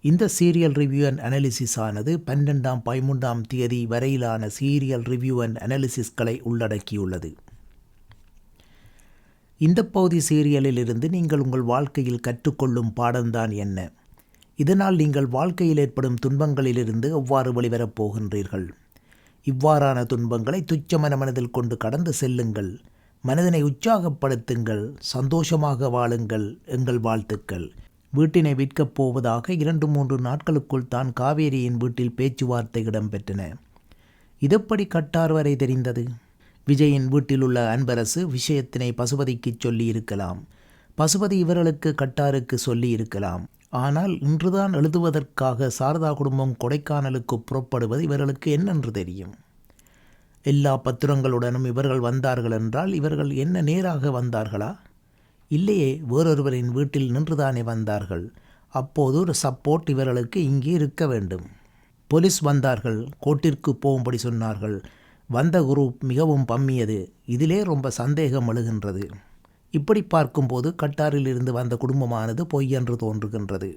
இந்த serial review and analysis ஆனது பன்னெண்டாம் பதிமூன்றாம் தேதி வரையிலான சீரியல் ரிவ்யூ அண்ட் அனாலிசிஸ்களை உள்ளடக்கியுள்ளது. இந்த பகுதி சீரியலில் இருந்து நீங்கள் உங்கள் வாழ்க்கையில் கற்றுக்கொள்ளும் பாடம்தான் என்ன? இதனால் நீங்கள் வாழ்க்கையில் ஏற்படும் துன்பங்களிலிருந்து எவ்வாறு வெளிவரப் போகின்றீர்கள்? இவ்வாறான துன்பங்களை துச்சமன மனதில் கொண்டு கடந்து செல்லுங்கள். மனதினை உற்சாகப்படுத்துங்கள். சந்தோஷமாக வாழுங்கள். எங்கள் வாழ்த்துக்கள். வீட்டினை விற்கப் போவதாக இரண்டு மூன்று நாட்களுக்குள் தான் காவேரியின் வீட்டில் பேச்சுவார்த்தை இடம்பெற்றன. இதெப்படி கட்டார் வரை தெரிந்தது. விஜயின் வீட்டில் உள்ள அன்பரசு விஷயத்தினை பசுபதிக்கு சொல்லி இருக்கலாம் பசுபதி இவர்களுக்கு கட்டாருக்கு சொல்லி இருக்கலாம் ஆனால் இன்றுதான் எழுதுவதற்காக சாரதா குடும்பம் கொடைக்கானலுக்கு புறப்படுவது இவர்களுக்கு என்னென்று தெரியும்? எல்லா பத்திரங்களுடனும் இவர்கள் வந்தார்கள் என்றால் இவர்கள் என்ன நேராக வந்தார்களா? இல்லையே வேறொருவரின் வீட்டில் நின்றுதானே வந்தார்கள். அப்போது ஒரு சப்போர்ட் இவர்களுக்கு இங்கே இருக்க வேண்டும். போலீஸ் வந்தார்கள். கோட்டிற்கு போகும்படி சொன்னார்கள். வந்த குரூப் மிகவும் பம்மியது. இதிலே ரொம்ப சந்தேகம் எழுகின்றது. இப்படி பார்க்கும்போது கட்டாரில் இருந்து வந்த குடும்பமானது பொய் என்று தோன்றுகின்றது.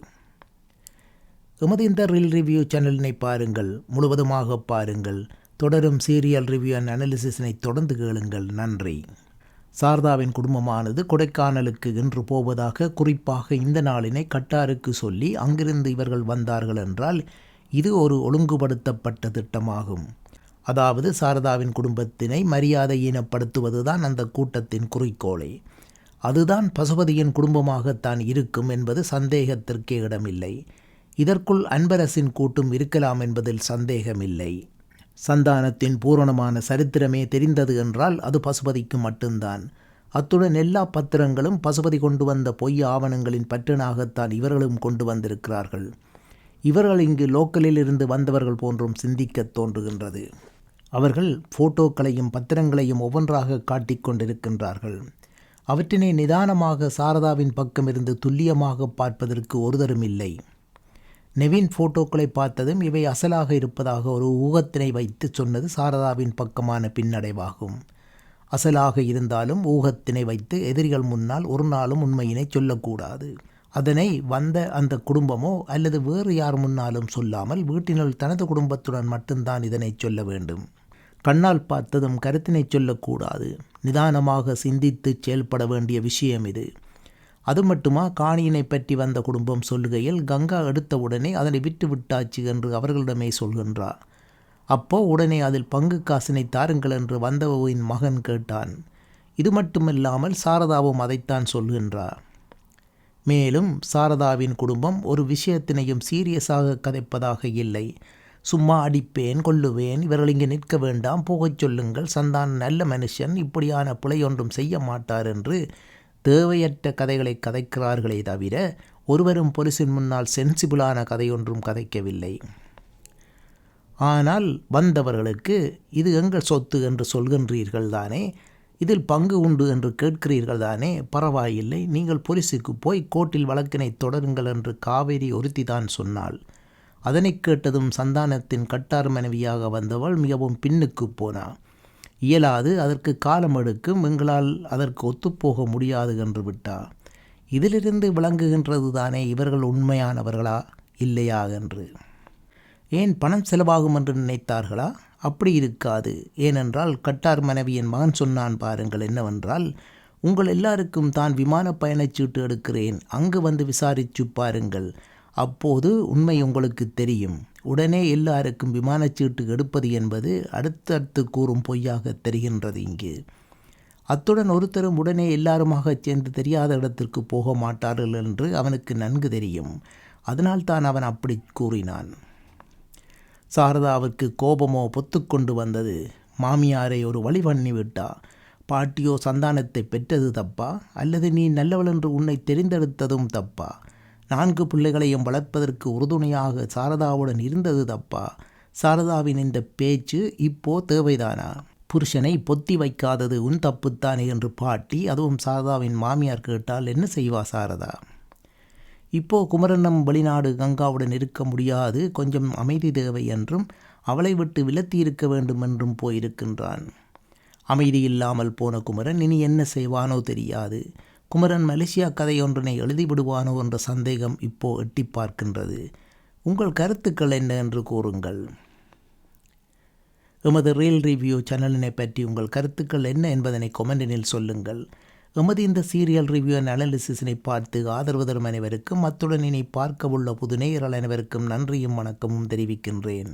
எமது இந்த ரீல் ரிவ்யூ சேனலினை பாருங்கள். முழுவதுமாக பாருங்கள். தொடரும் சீரியல் ரிவ்யூ அண்ட் அனாலிசிஸினை தொடர்ந்து கேளுங்கள். நன்றி. சாரதாவின் குடும்பமானது கொடைக்கானலுக்கு இன்று போவதாக குறிப்பாக இந்த நாளினை கட்டாருக்கு சொல்லி அங்கிருந்து இவர்கள் வந்தார்கள் என்றால் இது ஒரு ஒழுங்குபடுத்தப்பட்ட திட்டமாகும். அதாவது சாரதாவின் குடும்பத்தினை மரியாதையினப்படுத்துவதுதான் அந்த கூட்டத்தின் குறிக்கோளே. அதுதான் பசுபதியின் குடும்பமாகத்தான் இருக்கும் என்பது சந்தேகத்திற்கே இடமில்லை. இதற்குள் அன்பரசின் கூட்டும் இருக்கலாம் என்பதில் சந்தேகமில்லை. சந்தானத்தின் பூரணமான சரித்திரமே தெரிந்தது என்றால் அது பசுபதிக்கு மட்டும்தான். அத்துடன் எல்லா பத்திரங்களும் பசுபதி கொண்டு வந்த பொய் ஆவணங்களின் பற்றனாகத்தான் இவர்களும் கொண்டு வந்திருக்கிறார்கள். இவர்கள் இங்கு லோக்கலில் இருந்து வந்தவர்கள் போன்றும் சிந்திக்கத் தோன்றுகின்றது. அவர்கள் ஃபோட்டோக்களையும் பத்திரங்களையும் ஒவ்வொன்றாக காட்டிக் கொண்டிருக்கின்றார்கள். அவற்றினை நிதானமாக சாரதாவின் பக்கம் இருந்து துல்லியமாக பார்ப்பதற்கு ஒருதரும் இல்லை நெவின் ஃபோட்டோக்களை பார்த்ததும் இவை அசலாக இருப்பதாக ஒரு ஊகத்தினை வைத்து சொன்னது சாரதாவின் பக்கமான பின்னடைவாகும். அசலாக இருந்தாலும் ஊகத்தினை வைத்து எதிரிகள் முன்னால் ஒரு நாளும் உண்மையினை சொல்லக்கூடாது. அதனை வந்த அந்த குடும்பமோ அல்லது வேறு யார் முன்னாலும் சொல்லாமல் வீட்டினுள் தனது குடும்பத்துடன் மட்டும்தான் இதனை சொல்ல வேண்டும். கண்ணால் பார்த்ததும் கருத்தினை சொல்லக்கூடாது. நிதானமாக சிந்தித்து செயல்பட வேண்டிய விஷயம் இது. அது மட்டுமா? காணியினை பற்றி வந்த குடும்பம் சொல்லுகையில் கங்கா எடுத்த உடனே அதனை விட்டு விட்டாச்சு என்று அவர்களிடமே சொல்கின்றார். அப்போ உடனே அதில் பங்கு காசினை தாருங்கள் என்று வந்தவின் மகன் கேட்டான். இது மட்டுமில்லாமல் சாரதாவும் அதைத்தான் சொல்கின்றார். மேலும் சாரதாவின் குடும்பம் ஒரு விஷயத்தினையும் சீரியஸாக கதைப்பதாக இல்லை. சும்மா அடிப்பேன் கொல்லுவேன் இவர்கள் இங்கே நிற்க வேண்டாம் போகச் சொல்லுங்கள் சந்தான் நல்ல மனுஷன் இப்படியான பிழை ஒன்றும் செய்ய மாட்டார் என்று தேவையற்ற கதைகளை கதைக்கிறார்களே தவிர ஒருவரும் பொலிசின் முன்னால் சென்சிபிளான கதையொன்றும் கதைக்கவில்லை. ஆனால் வந்தவர்களுக்கு இது எங்கள் சொத்து என்று சொல்கின்றீர்கள் தானே? இதில் பங்கு உண்டு என்று கேட்கிறீர்கள் தானே? பரவாயில்லை நீங்கள் போலீஸுக்கு போய் கோர்ட்டில் வழக்கினை தொடருங்கள் என்று காவேரி ஒருத்தி தான் சொன்னாள். அதனை கேட்டதும் சந்தானத்தின் கட்டார் மனைவியாக வந்தவள் மிகவும் பின்னுக்கு போனாள். இயலாது அதற்கு காலம் எடுக்கும் எங்களால் அதற்கு ஒத்துப்போக முடியாது என்று விட்டார். இதிலிருந்து விளங்குகின்றது தானே இவர்கள் உண்மையானவர்களா இல்லையா என்று. ஏன் பணம் செலவாகும் என்று நினைத்தார்களா? அப்படி இருக்காது. ஏனென்றால் கட்டார் மனைவியின் மகன் சொன்னான் பாருங்கள் என்னவென்றால் உங்கள் எல்லாருக்கும் தான் விமான பயணச்சீட்டு எடுக்கிறேன். அங்கு வந்து விசாரிச்சு பாருங்கள். அப்போது உண்மை உங்களுக்கு தெரியும். உடனே எல்லாருக்கும் விமானச்சீட்டு எடுப்பது என்பது அடுத்தடுத்து கூறும் பொய்யாக தெரிகின்றது இங்கு. அத்துடன் ஒருத்தரும் உடனே எல்லாருமாக சேர்ந்து தெரியாத இடத்திற்கு போக மாட்டார்கள் என்று அவனுக்கு நன்கு தெரியும். அதனால்தான் அவன் அப்படி கூறினான். சாரதாவிற்கு கோபமோ பொத்துக்கொண்டு வந்தது. மாமியாரை ஒரு வழி பண்ணி விட்டா? பாட்டியோ சந்தானத்தை பெற்றது தப்பா? அல்லது நீ நல்லவள் என்று உன்னை தெரிந்தெடுத்ததும் தப்பா? நான்கு பிள்ளைகளையும் வளர்ப்பதற்கு உறுதுணையாக சாரதாவுடன் இருந்தது தப்பா? சாரதாவின் இந்த பேச்சு இப்போ தேவைதானா? புருஷனை பொத்தி வைக்காதது உன் தப்புத்தானே என்று பாட்டி அதுவும் சாரதாவின் மாமியார் கேட்டால் என்ன செய்வா சாரதா? இப்போ குமரனம் வெளிநாடு கங்காவுடன் இருக்க முடியாது கொஞ்சம் அமைதி தேவை என்றும் அவளை விட்டு விலத்தி இருக்க வேண்டும் என்றும் போயிருக்கின்றான். அமைதி இல்லாமல் போன குமரன் இனி என்ன செய்வானோ தெரியாது. குமரன் மலேசியா கதையொன்றினை எழுதிவிடுவானோ என்ற சந்தேகம் இப்போ எட்டி பார்க்கின்றது. உங்கள் கருத்துக்கள் என்ன என்று கூறுங்கள். எமது ரீல் ரிவ்யூ சேனலினை பற்றி உங்கள் கருத்துக்கள் என்ன என்பதனை கொமெண்டினில் சொல்லுங்கள். எமது இந்த சீரியல் ரிவ்யூ அண்ட் அனாலிசிஸினை பார்த்து ஆதரவு தரும் அனைவருக்கும் அத்துடன் இனி பார்க்க உள்ள புது நேயர்கள் அனைவருக்கும் நன்றியும் வணக்கமும் தெரிவிக்கின்றேன்.